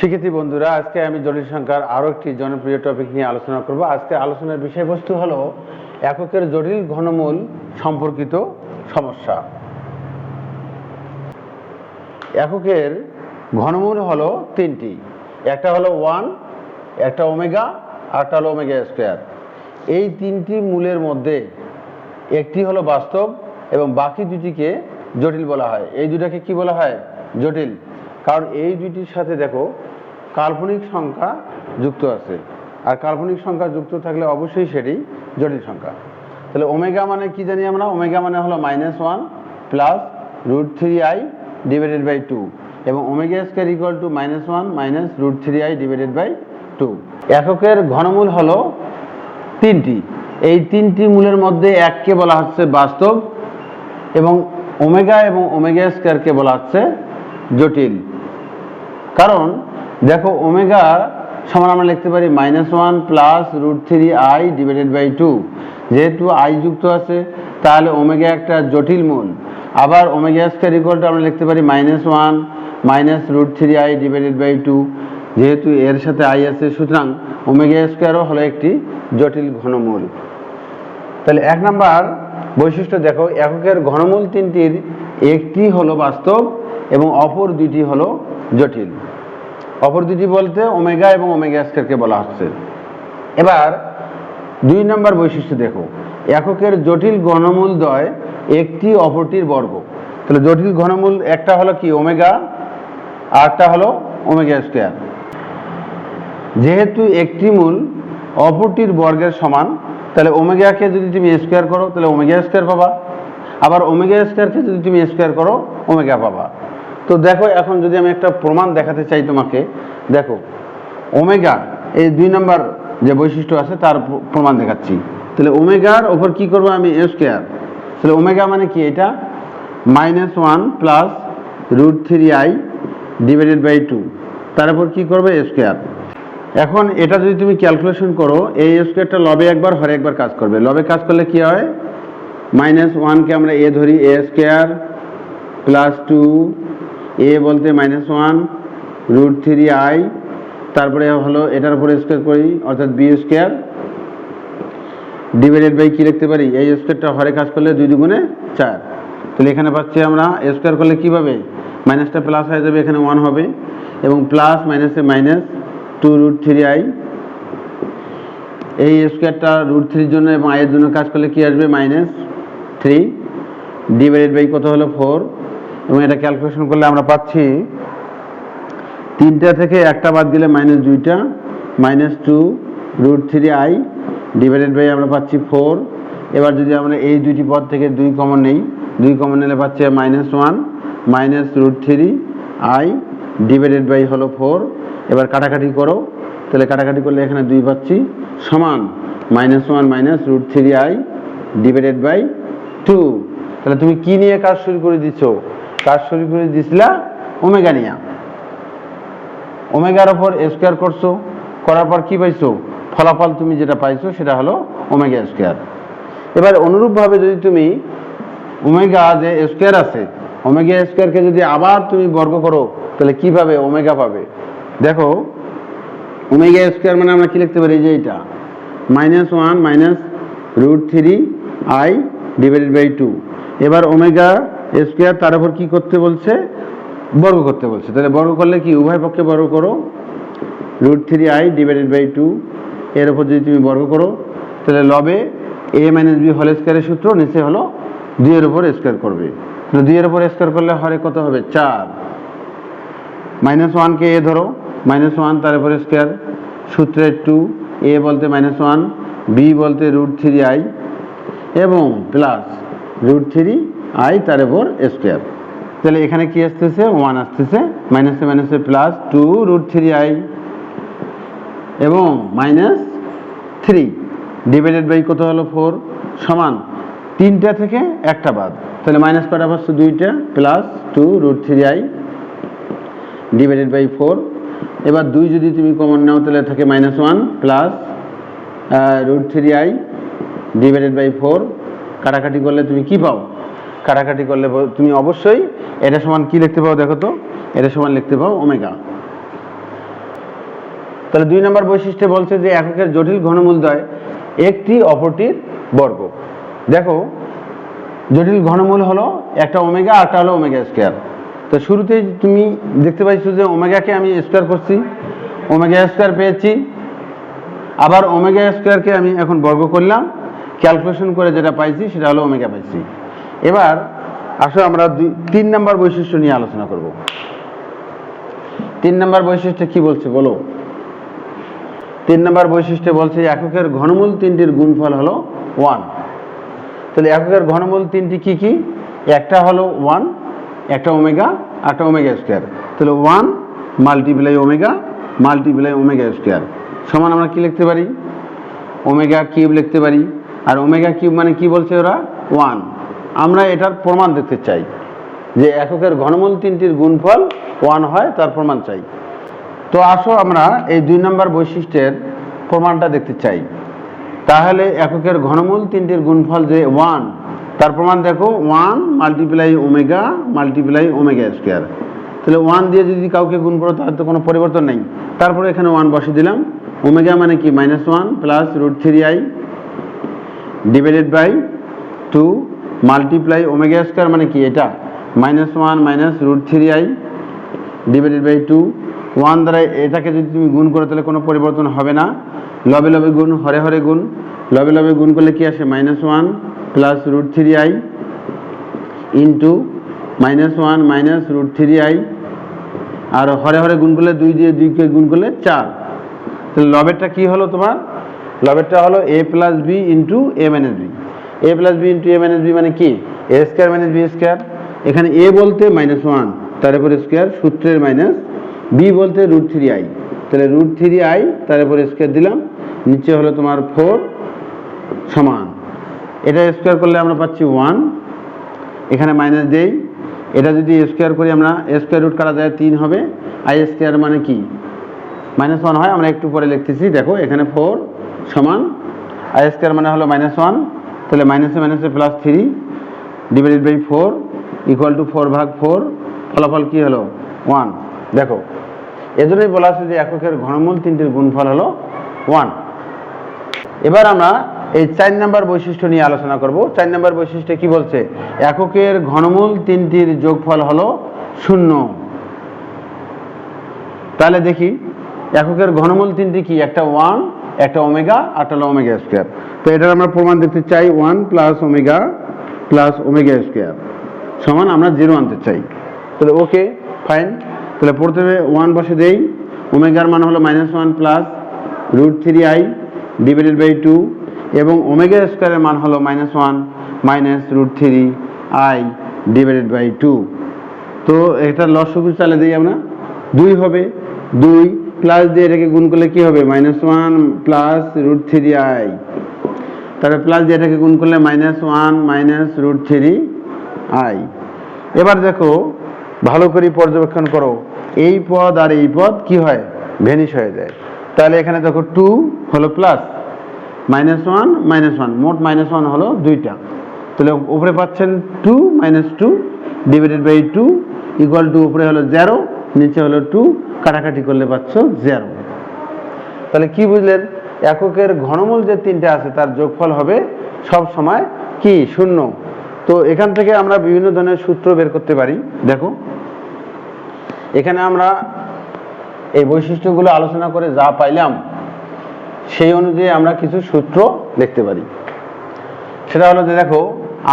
শিক্ষার্থী বন্ধুরা, আজকে আমি জটিল সংখ্যার আরও একটি জনপ্রিয় টপিক নিয়ে আলোচনা করব। আজকে আলোচনার বিষয়বস্তু হলো এককের জটিল ঘনমূল সম্পর্কিত সমস্যা। এককের ঘনমূল হলো তিনটি, একটা হলো ওয়ান, একটা ওমেগা আর একটা হলো ওমেগা স্কোয়ার। এই তিনটি মূলের মধ্যে একটি হলো বাস্তব এবং বাকি দুটিকে জটিল বলা হয়। এই দুটাকে কি বলা হয়? জটিল। কারণ এই দুইটির সাথে দেখো কাল্পনিক সংখ্যা যুক্ত আছে। আর কাল্পনিক সংখ্যা যুক্ত থাকলে অবশ্যই সেটি জটিল সংখ্যা। তাহলে ওমেগা মানে কি জানি আমরা? ওমেগা মানে হলো minus one plus root three i divided by two এবং omega square equal to minus one minus root three i divided by two এককের ঘনমূল হলো তিনটি। এই তিনটি মূলের মধ্যে এককে বলা হচ্ছে বাস্তব এবং ওমেগা এবং ওমেগা স্কোয়ারকে বলা হচ্ছে জটিল। কারণ দেখো ওমেগা সমান আমরা লিখতে পারি minus one plus root three i divided by two যেহেতু আই যুক্ত আছে, তাহলে ওমেগা একটা জটিল মূল। আবার ওমেগা স্কোয়ার ইকুয়ালটা আমরা লিখতে পারি minus one minus root three i divided by two যেহেতু এর সাথে আই আছে, সুতরাং ওমেগা স্কোয়ারও হলো একটি জটিল ঘনমূল। তাহলে এক নাম্বার বৈশিষ্ট্য দেখো, এককের ঘনমূল তিনটির একটি হলো বাস্তব এবং অপর দুইটি হলো জটিল। অপর দুটি বলতে ওমেগা এবং ওমেগা স্কোয়ারকে বলা হচ্ছে। এবার দুই নম্বর বৈশিষ্ট্য দেখো। এককের জটিল ঘনমূল দ্বয় একটি অপরটির বর্গ। তাহলে জটিল ঘনমূল একটা হলো কি? ওমেগা আরটা হলো ওমেগা স্কোয়ার। যেহেতু একটি মূল অপরটির বর্গের সমান, তাহলে ওমেগাকে যদি তুমি স্কোয়ার করো, তাহলে ওমেগা স্কোয়ার পাবা। আবার ওমেগা স্কোয়ারকে যদি তুমি স্কোয়ার করো, ওমেগা পাবা। তো দেখো, এখন যদি আমি একটা প্রমাণ দেখাতে চাই তোমাকে, দেখো, ওমেগা, এই দুই নম্বর যে বৈশিষ্ট্য আছে, তার প্রমাণ দেখাচ্ছি। তাহলে ওমেগার ওপর কি করব আমি স্কোয়ার? তাহলে ওমেগা মানে কি এটা? Minus one plus root three i divided by two. তার উপর কি করবে? A square. এখন এটা যদি তুমি ক্যালকুলেশন করো, এই এ স্কোয়ারটা লবে একবার, হরে একবার কাজ করবে। লবে কাজ করলে কি হয়? মাইনাস ওয়ানকে আমরা এ ধরি, a square plus two a বলতে minus one root three i তারপরে হলো এটার উপরে স্কোয়ার করি, অর্থাৎ বি স্কোয়ার ডিভাইডেড বাই কি লিখতে পারি? এই স্কোয়ারটা হরে কাজ করলে দুই দুগুণে চার। তাহলে এখানে পাচ্ছি আমরা স্কোয়ার করলে কি পাবে মাইনাসটা প্লাস হয়ে যাবে, এখানে ওয়ান হবে। এবং প্লাস মাইনাসে minus two root three i এই স্কোয়ারটা রুট থ্রির জন্য এবং আয়ের জন্য কাজ করলে কি আসবে? মাইনাস থ্রি ডিভাইডেড বাই কত হলো? ফোর এবং এটা ক্যালকুলেশন করলে আমরা পাচ্ছি তিনটা থেকে একটা বাদ দিলে মাইনাস দুইটা minus two root three i divided by আমরা পাচ্ছি ফোর এবার যদি আমরা এই দুইটি পদ থেকে দুই কমন নেই, দুই কমন নিলে পাচ্ছি minus one minus root three i divided by হলো ফোর এবার কাটাকাটি করো, তাহলে কাটাকাটি করলে এখানে দুই পাচ্ছি সমান minus one minus root three i divided by two তাহলে তুমি কি নিয়ে কাজ শুরু করে দিচ্ছ কাজ শুরু করে দিছিলা ওমেগা নিয়া। ওমেগার ওপর স্কোয়ার করছ, করার পর কি পাইছো? ফলাফল তুমি যেটা পাইছো সেটা হলো ওমেগা স্কোয়ার এবার অনুরূপভাবে যদি তুমি ওমেগা যে স্কোয়ার আছে ওমেগা স্কোয়ারকে যদি আবার তুমি বর্গ করো, তাহলে কি পাবে ওমেগা পাবে? দেখো ওমেগা স্কোয়ার মানে আমরা কি লিখতে পারি? যে এটা minus one minus root three i divided by two এবার ওমেগা স্কোয়ার তার উপর কি করতে বলছে? বর্গ করতে বলছে। তাহলে বর্গ করলে কি? উভয় পক্ষে বর্গ করো। Root three I divided by two. এর উপর যদি তুমি বর্গ করো, তাহলে লবে এ মাইনাস বি হোল স্কোয়ারের সূত্র নিচে হলো দুইয়ের উপর স্কোয়ার করবে। তাহলে দুইয়ের উপর স্কোয়ার করলে হরে কত হবে? চার। মাইনাস ওয়ানকে এ ধরো। মাইনাস ওয়ান তার উপরে স্কোয়ার। সূত্রের টু। এ বলতে মাইনাস ওয়ান, বি বলতে রুট থ্রি আই। এবং প্লাস রুট থ্রি আই তার উপর স্কোয়ার তাহলে এখানে কি আসতেছে? ওয়ান আসতেছে। মাইনাসে মাইনাসে plus two root three i এবং মাইনাস থ্রি ডিভাইডেড বাই কত হলো? ফোর সমান তিনটা থেকে একটা বাদ। তাহলে মাইনাস কটা পাচ্ছ দুইটা plus two root three i divided by four এবার দুই যদি তুমি কমন নাও, তাহলে থাকে minus one plus root three i divided by four কাটাকাটি করলে তুমি কি পাও? কাটাকাটি করলে তুমি অবশ্যই এটা সমান কি লিখতে পাও দেখো তো? এটা সমান লিখতে পাও ওমেগা। তাহলে দুই নম্বর বৈশিষ্ট্যে বলছে যে এককের জটিল ঘনমূলদ্বয় একটি অপরটির বর্গ। দেখো, জটিল ঘনমূল হলো একটা ওমেগা আরটা হলো ওমেগা স্কোয়ার। তো শুরুতেই তুমি দেখতে পাইছো যে ওমেগাকে আমি স্কোয়ার করছি, ওমেগা স্কোয়ার পেয়েছি। আবার ওমেগা স্কোয়ারকে আমি এখন বর্গ করলাম। ক্যালকুলেশন করে যেটা পাইছি সেটা হলো ওমেগা পাইছি। এবার আসো আমরা দুই, তিন নম্বর বৈশিষ্ট্য নিয়ে আলোচনা করব। তিন নম্বর বৈশিষ্ট্য কি বলছে বলো? তিন নম্বর বৈশিষ্ট্য বলছে এককের ঘনমূল তিনটির গুণফল হলো ওয়ান তাহলে এককের ঘনমূল তিনটি কি কি? একটা হলো ওয়ান একটা ওমেগা একটা ওমেগা স্কোয়ার তাহলে one multiply omega multiply omega square সমান আমরা কি লিখতে পারি? ওমেগা কিউব লিখতে পারি। আর ওমেগা কিউব মানে কি বলছে ওরা? ওয়ান আমরা এটার প্রমাণ দেখতে চাই যে এককের ঘনমূল তিনটির গুণফল ওয়ান হয়, তার প্রমাণ চাই। তো আসো আমরা এই দুই নম্বর বৈশিষ্ট্যের প্রমাণটা দেখতে চাই। তাহলে এককের ঘনমূল তিনটির গুণফল যে ওয়ান, তার প্রমাণ দেখো, one multiply omega multiply omega square. তাহলে ওয়ান দিয়ে যদি কাউকে গুণ করো, তাহলে তো কোনো পরিবর্তন নেই। তারপরে এখানে ওয়ান বসে দিলাম। ওমেগা মানে কি? Minus one plus root three i divided by two multiply omega square মানে কি এটা? Minus one minus root three i divided by two one দ্বারা এটাকে যদি তুমি গুণ করো তাহলে কোনো পরিবর্তন হবে না। লবে লবে গুণ, হরে হরে গুণ। লবে লবে গুণ করলে কি আসে? Minus one plus root three i into minus one minus root three i আর হরে হরে গুণ করলে দুই দিয়ে দুইকে গুণ করলে চার। তাহলে লবেরটা কি হলো তোমার? লবেরটা হলো a plus b into a minus b a plus b into a minus b মানে কি? A square minus b square এখানে এ বলতে মাইনাস ওয়ান তার উপরে স্কোয়ার সূত্রের মাইনাস বি বলতে রুট থ্রি আই তাহলে রুট থ্রি আই তার উপরে স্কোয়ার দিলাম। নিচে হলো তোমার ফোর সমান। এটা স্কোয়ার করলে আমরা পাচ্ছি ওয়ান এখানে মাইনাস দেই। এটা যদি স্কোয়ার করি আমরা স্কোয়ার রুট করা যায় তিন হবে। আই স্কোয়ার মানে কি? মাইনাস ওয়ান হয়, আমরা একটু পরে লিখতেছি। দেখো, এখানে ফোর সমান। আই স্কোয়ার মানে হলো মাইনাস ওয়ান তাহলে মাইনাসে মাইনাসে plus three divided by four equal to four ভাগ ফোর ফলাফল কি হলো? ওয়ান দেখো, এজন্যই বলা আছে যে এককের ঘনমূল তিনটির গুণফল হলো ওয়ান এবার আমরা এই চার নাম্বার বৈশিষ্ট্য নিয়ে আলোচনা করব। চার নাম্বার বৈশিষ্ট্য কি বলছে? এককের ঘনমূল তিনটির যোগফল হলো শূন্য। তাহলে দেখি, এককের ঘনমূল তিনটি কি? একটা ওয়ান একটা ওমেগা আর একটা ওমেগা স্কোয়ার তো এটার আমরা প্রমাণ দেখতে চাই one plus omega plus omega square. সমান আমরা জিরো আনতে চাই। তাহলে ওকে, ফাইন। তাহলে প্রথমে ওয়ান বসে দেই। ওমেগার মান হলো minus one plus root three i divided by two এবং ওমেগা স্কোয়ারের মান হলো minus one minus root three i divided by two. তো এটা লসগু চালে দিই আমরা। দুই হবে। দুই প্লাস দিয়ে এটাকে গুণ করলে কি হবে? Minus one plus root three i. তারপরে প্লাস দিয়ে এটাকে গুণ করলে minus one minus root three i এবার দেখো, ভালো করে পর্যবেক্ষণ করো। এই পদ আর এই পদ কি হয়? ভেনিশ হয়ে যায়। তাহলে এখানে দেখো টু হলো plus minus one minus one মোট মাইনাস ওয়ান হলো দুইটা। তাহলে উপরে পাচ্ছেন two minus two divided by two equal to উপরে হলো জিরো নিচে হলো টু কাটাকাটি করলে পাচ্ছ জেরো তাহলে কি বুঝলেন? এককের ঘনমূল যে তিনটে আছে, তার যোগফল হবে সব সময় কি? শূন্য। তো এখান থেকে আমরা বিভিন্ন ধরনের সূত্র বের করতে পারি। দেখো, এখানে আমরা এই বৈশিষ্ট্যগুলো আলোচনা করে যা পাইলাম, সেই অনুযায়ী আমরা কিছু সূত্র দেখতে পারি। সেটা হলো যে দেখো,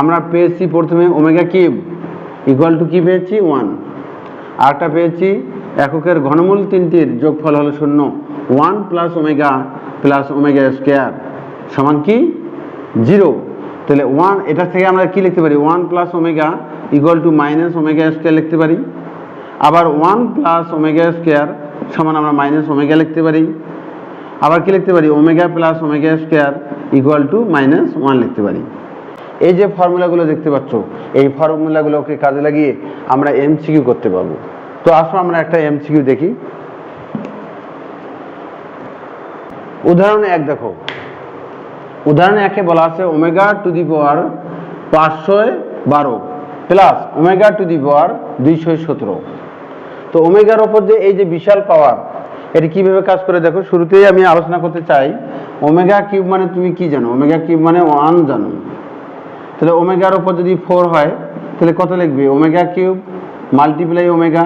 আমরা পেয়েছি প্রথমে ওমেগা কিউব ইকুয়াল টু কি পেয়েছি? ওয়ান। আরেকটা পেয়েছি এককের ঘনমূল তিনটির যোগফল হলো শূন্য। One plus omega plus omega square সমান কি? জিরো তাহলে ওয়ান এটা থেকে আমরা কি লিখতে পারি? One plus omega equal to minus omega square লিখতে পারি। আবার ওয়ান প্লাস ওমেগা স্কোয়ার সমান আমরা মাইনাস ওমেগা লিখতে পারি। আবার কি লিখতে পারি? Omega plus omega square equal to minus one লিখতে পারি। এই যে ফর্মুলাগুলো দেখতে পাচ্ছ, এই ফর্মুলাগুলোকে কাজে লাগিয়ে আমরা এমসিকিউ করতে পারব। তো আসো আমরা একটা এমসিকিউ দেখি। উদাহরণ এক দেখো। উদাহরণ একে বলা আছে ওমেগা টু দি পাওয়ার পাঁচশো বারো plus omega to the power দুইশো সতেরো। তো ওমেগার ওপর যে এই যে বিশাল পাওয়ার এটি কীভাবে কাজ করে দেখো? শুরুতেই আমি আলোচনা করতে চাই ওমেগা কিউব মানে তুমি কি জানো? ওমেগা কিউব মানে ওয়ান জানো। তাহলে ওমেগার ওপর যদি ফোর হয়, তাহলে কত লিখবে? ওমেগা কিউব মাল্টিপ্লাই ওমেগা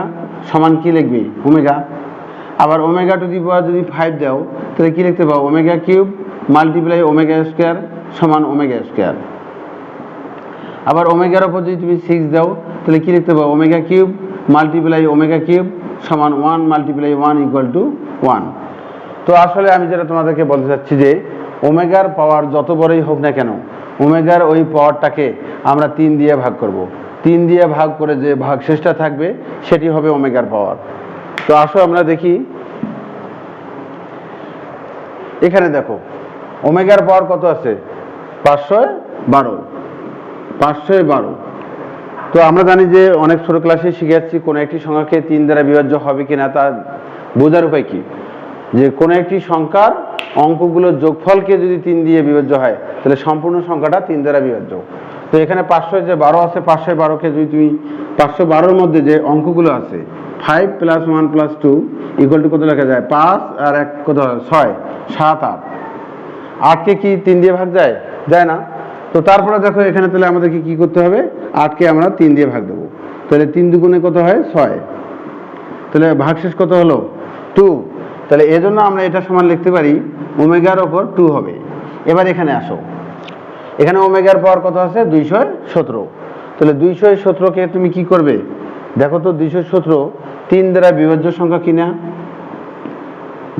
সমান কি লিখবে? ওমেগা আবার ওমেগা টু দি পাওয়ার যদি ফাইভ দাও, তাহলে কি লিখতে পাও? Omega cube multiply omega square সমান ওমেগা স্কোয়ার আবার ওমেগার উপর যদি তুমি সিক্স দাও, তাহলে কি লিখতে পাও? Omega cube multiply omega cube সমান one multiply one equal to one তো আসলে আমি যেটা তোমাদেরকে বলতে চাচ্ছি যে ওমেগার পাওয়ার যত বড়ই হোক না কেন ওমেগার ওই পাওয়ারটাকে আমরা তিন দিয়ে ভাগ করব। তিন দিয়ে ভাগ করে যে ভাগ শেষটা থাকবে, সেটি হবে ওমেগার পাওয়ার তো আসো আমরা দেখি। এখানে দেখো, ওমেগার পাওয়ার কত আছে? পাঁচশো বারো। পাঁচশো বারো। তো আমরা জানি যে অনেক ছোট ক্লাসে শিখে যাচ্ছি কোনো একটি সংখ্যাকে তিন দ্বারা বিভাজ্য হবে কিনা, তা বোঝার উপায় কি? যে কোনো একটি সংখ্যার অঙ্কগুলোর যোগফলকে যদি তিন দিয়ে বিভাজ্য হয়, তাহলে সম্পূর্ণ সংখ্যাটা তিন দ্বারা বিভাজ্য। তো এখানে পাঁচশো যে বারো আছে, পাঁচশো বারোকে যদি তুমি পাঁচশো বারোর মধ্যে যে অঙ্কগুলো আছে five plus one plus two equal to কত লেখা যায়? পাঁচ আর এক কত ছয়। সাত, আট। আটকে কি তিন দিয়ে ভাগ যায়? যায় না। তো তারপরে দেখো এখানে তাহলে আমাদেরকে কি করতে হবে? আটকে আমরা তিন দিয়ে ভাগ দেবো। তাহলে তিন দুগুণে কত হয়? ছয়। তাহলে ভাগশেষ কত হলো? টু তাহলে এজন্য আমরা এটা সমান লিখতে পারি, ওমেগার ওপর টু হবে। এবার এখানে আসো। এখানে ওমেগার পাওয়ার কত আছে? দুইশো সতেরো। তাহলে দুইশো সতেরোকে তুমি কি করবে? দেখো তো দুইশো সতেরো তিন দ্বারা বিভাজ্য সংখ্যা কিনা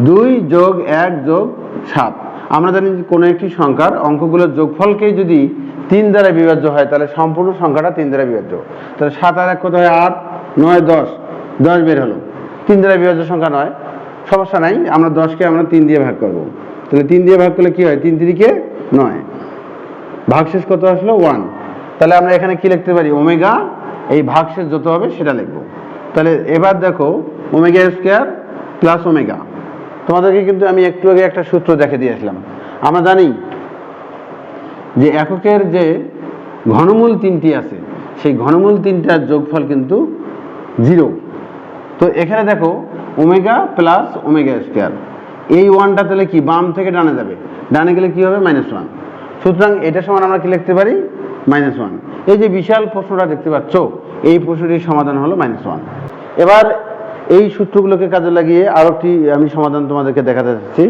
দুই যোগ এক যোগ সাত। আমরা জানি যে কোনো একটি সংখ্যার অঙ্কগুলোর যোগফলকে যদি তিন দ্বারা বিভাজ্য হয়, তাহলে সম্পূর্ণ সংখ্যাটা তিন দ্বারা বিভাজ্য। তাহলে সাত আর এক কত হয়? আট, নয়, দশ। দশ বের হলো। তিন দ্বারা বিভাজ্য সংখ্যা নয়। সমস্যা নাই, আমরা দশকে আমরা তিন দিয়ে ভাগ করব। তাহলে তিন দিয়ে ভাগ করলে কি হয়? তিন তিরিকে নয়। ভাগশেষ কত আসলো? ওয়ান। তাহলে আমরা এখানে কি লিখতে পারি? ওমেগা, এই ভাগশেষ যত হবে সেটা লিখব। তাহলে এবার দেখো ওমেগা স্কোয়ার প্লাস ওমেগা তোমাদেরকে কিন্তু আমি একটু আগে একটা সূত্র দেখে দিয়ে আসলাম আমরা জানি যে এককের যে ঘনমূল তিনটি আছে, সেই ঘনমূল তিনটার যোগফল কিন্তু জিরো তো এখানে দেখো ওমেগা প্লাস ওমেগা স্কোয়ার এই ওয়ানটা তাহলে কি, বাম থেকে ডানে যাবে। ডানে গেলে কি হবে? মাইনাস ওয়ান সুতরাং এটা সমান আমরা কি লিখতে পারি? মাইনাস ওয়ান এই যে বিশাল প্রশ্নটা দেখতে পাচ্ছ এই প্রশ্নটির সমাধান হলো মাইনাস ওয়ান এবার এই সূত্রগুলোকে কাজে লাগিয়ে আরও একটি আমি সমাধান তোমাদেরকে দেখাতে চাচ্ছি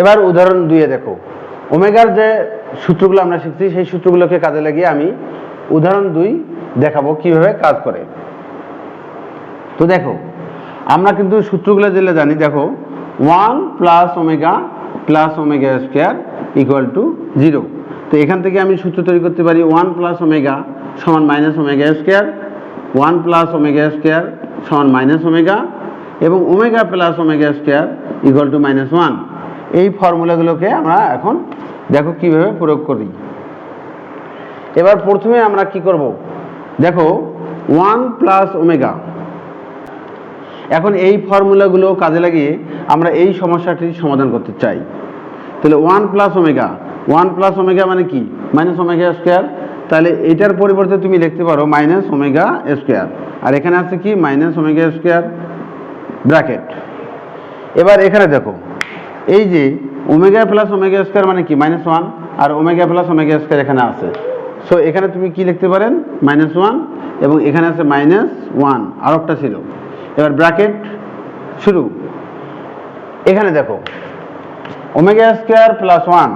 এবার উদাহরণ দুইয়ে দেখো। ওমেগার যে সূত্রগুলো আমরা শিখছি, সেই সূত্রগুলোকে কাজে লাগিয়ে আমি উদাহরণ দুই দেখাবো কীভাবে কাজ করে। তো দেখো, আমরা কিন্তু সূত্রগুলো যেগুলো জানি, দেখো one plus omega plus omega square equal to zero তো এখান থেকে আমি সূত্র তৈরি করতে পারি ওয়ান প্লাস ওমেগা সমান minus omega square one plus omega square সমান মাইনাস ওমেগা এবং omega plus omega square equal to minus one এই ফর্মুলাগুলোকে আমরা এখন দেখো কীভাবে প্রয়োগ করি। এবার প্রথমে আমরা কি করব? দেখো ওয়ান প্লাস ওমেগা এখন এই ফর্মুলাগুলো কাজে লাগিয়ে আমরা এই সমস্যাটির সমাধান করতে চাই। তাহলে one plus omega one plus omega মানে কি? Minus omega square. তাহলে এটার পরিবর্তে তুমি লিখতে পারো মাইনাস ওমেগা স্কোয়ার। আর এখানে আছে কি? Minus omega square bracket. এবার এখানে দেখো, এই যে ওমেগা প্লাস ওমেগা স্কোয়ার মানে কি? Minus one. আর ওমেগা প্লাস ওমেগা স্কোয়ার এখানে আছে। সো এখানে তুমি কি লিখতে পারেন? মাইনাস ওয়ান এবং এখানে আছে মাইনাস ওয়ান। আর একটা ছিল। এবার ব্র্যাকেট শুরু। এখানে দেখো, ওমেগা স্কোয়ার প্লাস ওয়ান।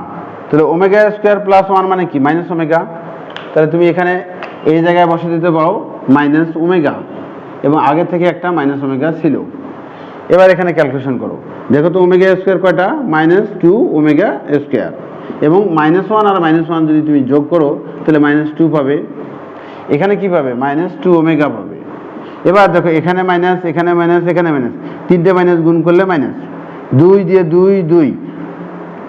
তাহলে ওমেগা স্কোয়ার প্লাস ওয়ান মানে কি? মাইনাস ওমেগা তাহলে তুমি এখানে এই জায়গায় বসে দিতে পারো মাইনাস ওমেগা এবং আগে থেকে একটা মাইনাস ওমেগা ছিল। এবার এখানে ক্যালকুলেশন করো। দেখো তো ওমেগা স্কোয়ার কয়টা? মাইনাস টু ওমেগা স্কোয়ার এবং মাইনাস ওয়ান আর মাইনাস ওয়ান যদি তুমি যোগ করো, তাহলে মাইনাস টু পাবে। এখানে কি পাবে? মাইনাস টু ওমেগা পাবে। এবার দেখো, এখানে মাইনাস এখানে মাইনাস এখানে মাইনাস তিনটে মাইনাস গুণ করলে মাইনাস দুই দিয়ে দুই দুই।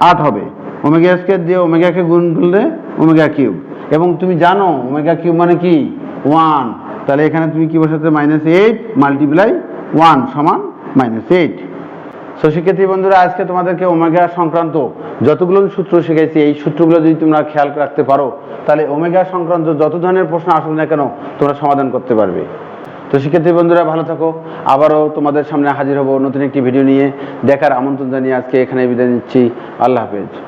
আট হবে। ওমেগা স্কোয়ার দিয়ে ওমেগাকে গুণ করলে ওমেগা কিউব। এবং তুমি জানো ওমেগা কিউব মানে কি? ওয়ান। তাহলে এখানে তুমি কি বসাতে? মাইনাস এইট মাল্টিপ্লাই ওয়ান সমান মাইনাস এইট। সো শিক্ষার্থী বন্ধুরা, আজকে তোমাদেরকে ওমেগা সংক্রান্ত যতগুলো সূত্র শিখাইছি, এই সূত্রগুলো যদি তোমরা খেয়াল রাখতে পারো, তাহলে ওমেগা সংক্রান্ত যত ধরনের প্রশ্ন আসুক না কেন, তোমরা সমাধান করতে পারবে। তো, শিক্ষার্থী বন্ধুরা, ভালো থাকো। আবারও তোমাদের সামনে হাজির হব নতুন একটি ভিডিও নিয়ে। দেখার আমন্ত্রণ জানিয়ে আজকে এখানে বিদায় নিচ্ছি। আল্লাহ হাফেজ।